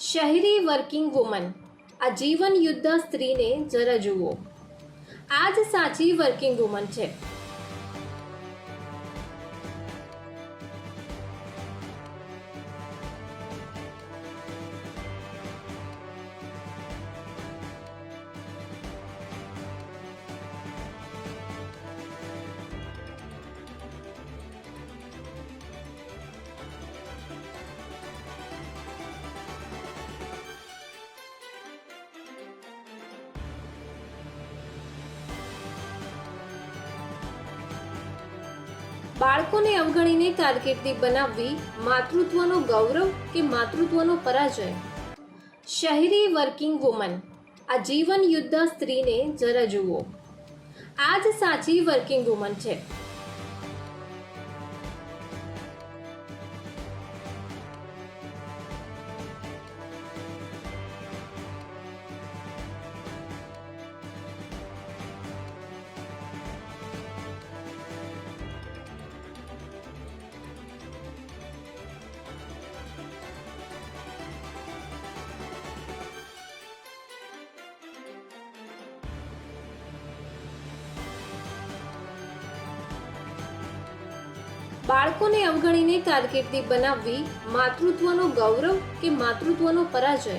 શહેરી working woman, આ જીવન યુદ્ધ સ્ત્રીને જરા જુઓ. આ જ સાચી વર્કિંગ વુમન છે. બાળકોને અવગણીને કારકિર્દી બનાવવી માતૃત્વનો ગૌરવ કે માતૃત્વનો પરાજય? શહેરી વર્કિંગ વુમન આ જીવન યુદ્ધ સ્ત્રીને જરા જુઓ. આ જ સાચી વર્કિંગ વુમન છે. બાળકોને અવગણીને કારકિર્દી બનાવવી માતૃત્વનો ગૌરવ કે માતૃત્વનો પરાજય?